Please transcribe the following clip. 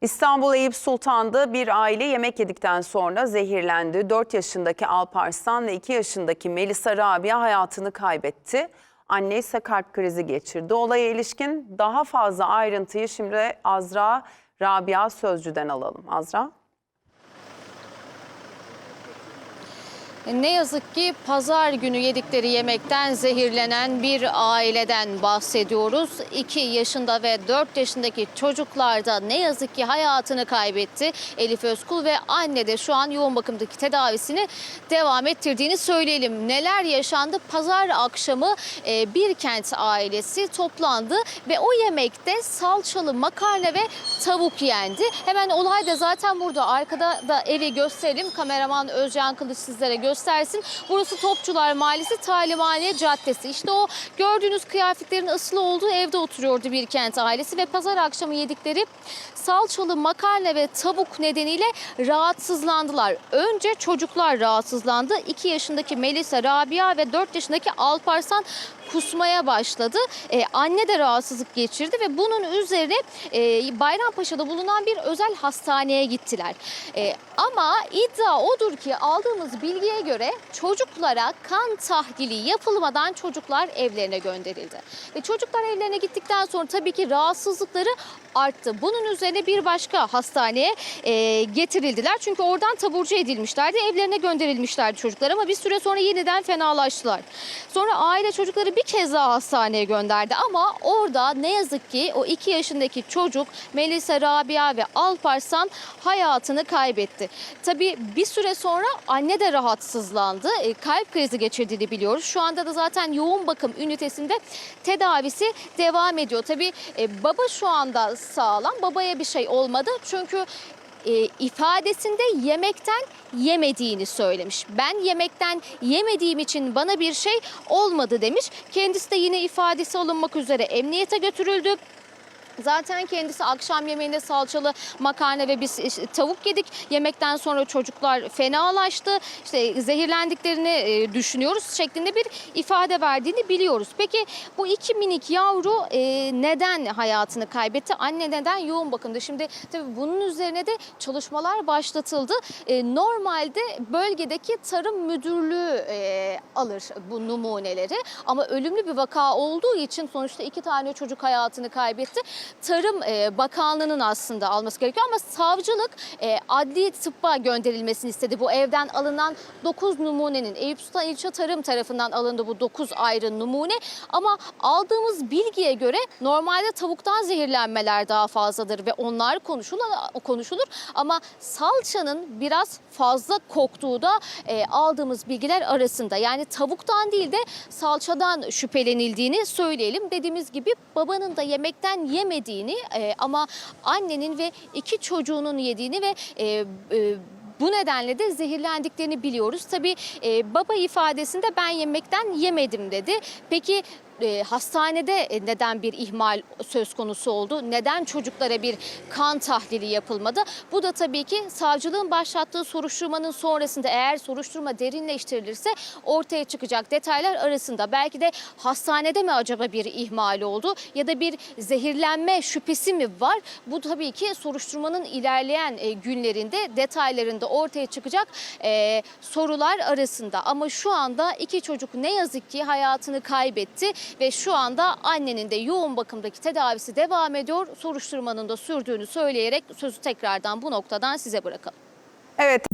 İstanbul Eyüp Sultan'da bir aile yemek yedikten sonra zehirlendi. 4 yaşındaki Alparslan ve 2 yaşındaki Melisa Rabia hayatını kaybetti. Anne ise kalp krizi geçirdi. Olaya ilişkin daha fazla ayrıntıyı şimdi Azra Rabia Sözcü'den alalım. Azra. Ne yazık ki pazar günü yedikleri yemekten zehirlenen bir aileden bahsediyoruz. 2 yaşında ve 4 yaşındaki çocuklar da ne yazık ki hayatını kaybetti. Elif Özkul ve anne de şu an yoğun bakımdaki tedavisini devam ettirdiğini söyleyelim. Neler yaşandı? Pazar akşamı e, bir kent ailesi toplandı ve o yemekte salçalı makarna ve tavuk yendi. Hemen olay da zaten burada arkada da evi gösterelim. Kameraman Özcan Kılıç sizlere göstersin. Burası Topçular Mahallesi Talimhane Caddesi. İşte o gördüğünüz kıyafetlerin asılı olduğu evde oturuyordu bir kent ailesi ve pazar akşamı yedikleri salçalı makarna ve tavuk nedeniyle rahatsızlandılar. Önce çocuklar rahatsızlandı. 2 yaşındaki Melisa Rabia ve 4 yaşındaki Alparslan kusmaya başladı. Ee, anne de rahatsızlık geçirdi ve bunun üzerine e, Bayrampaşa'da bulunan bir özel hastaneye gittiler. E, ama iddia odur ki aldığımız bilgiye göre çocuklara kan tahlili yapılmadan çocuklar evlerine gönderildi. Ve çocuklar evlerine gittikten sonra tabii ki rahatsızlıkları arttı. Bunun üzerine bir başka hastaneye e, getirildiler. Çünkü oradan taburcu edilmişlerdi. Evlerine gönderilmişlerdi çocuklar ama bir süre sonra yeniden fenalaştılar. Sonra aile çocukları bir kez daha hastaneye gönderdi ama orada ne yazık ki o 2 yaşındaki çocuk Melisa Rabia ve Alparslan hayatını kaybetti. Tabii bir süre sonra anne de rahatsızlandı. E, kalp krizi geçirdiğini biliyoruz. Şu anda da zaten yoğun bakım ünitesinde tedavisi devam ediyor. Tabii e, baba şu anda sağlam. Babaya bir şey olmadı. Çünkü e, ifadesinde yemekten yemediğini söylemiş. Ben yemekten yemediğim için bana bir şey olmadı demiş. Kendisi de yine ifadesi alınmak üzere emniyete götürüldü. Zaten kendisi akşam yemeğinde salçalı makarna ve biz tavuk yedik. Yemekten sonra çocuklar fenalaştı. İşte zehirlendiklerini e, düşünüyoruz şeklinde bir ifade verdiğini biliyoruz. Peki bu iki minik yavru e, neden hayatını kaybetti? Anne neden yoğun bakımda? Şimdi tabii bunun üzerine de çalışmalar başlatıldı. E, normalde bölgedeki tarım müdürlüğü alır bu numuneleri. Ama ölümlü bir vaka olduğu için sonuçta iki tane çocuk hayatını kaybetti. Tarım Bakanlığı'nın aslında alması gerekiyor ama savcılık adli tıbba gönderilmesini istedi. Bu evden alınan 9 numunenin Eyüp Sultan İlçe Tarım tarafından alındı bu 9 ayrı numune. Ama aldığımız bilgiye göre normalde tavuktan zehirlenmeler daha fazladır ve onlar konuşulur, konuşulur. Ama salçanın biraz fazla koktuğu da aldığımız bilgiler arasında. Yani tavuktan değil de salçadan şüphelenildiğini söyleyelim. Dediğimiz gibi babanın da yemekten yemediğini e, ama annenin ve iki çocuğunun yediğini ve e, e, bu nedenle de zehirlendiklerini biliyoruz. Tabii e, baba ifadesinde ben yemekten yemedim dedi. Peki e, hastanede e, neden bir ihmal söz konusu oldu? Neden çocuklara bir kan tahlili yapılmadı? Bu da tabii ki savcılığın başlattığı soruşturmanın sonrasında eğer soruşturma derinleştirilirse ortaya çıkacak detaylar arasında. Belki de hastanede mi acaba bir ihmal oldu ya da bir zehirlenme şüphesi mi var? Bu tabii ki soruşturmanın ilerleyen e, günlerinde detaylarında ortaya çıkacak sorular arasında. Ama şu anda iki çocuk ne yazık ki hayatını kaybetti ve şu anda annenin de yoğun bakımdaki tedavisi devam ediyor. Soruşturmanın da sürdüğünü söyleyerek sözü tekrardan bu noktadan size bırakalım. Evet.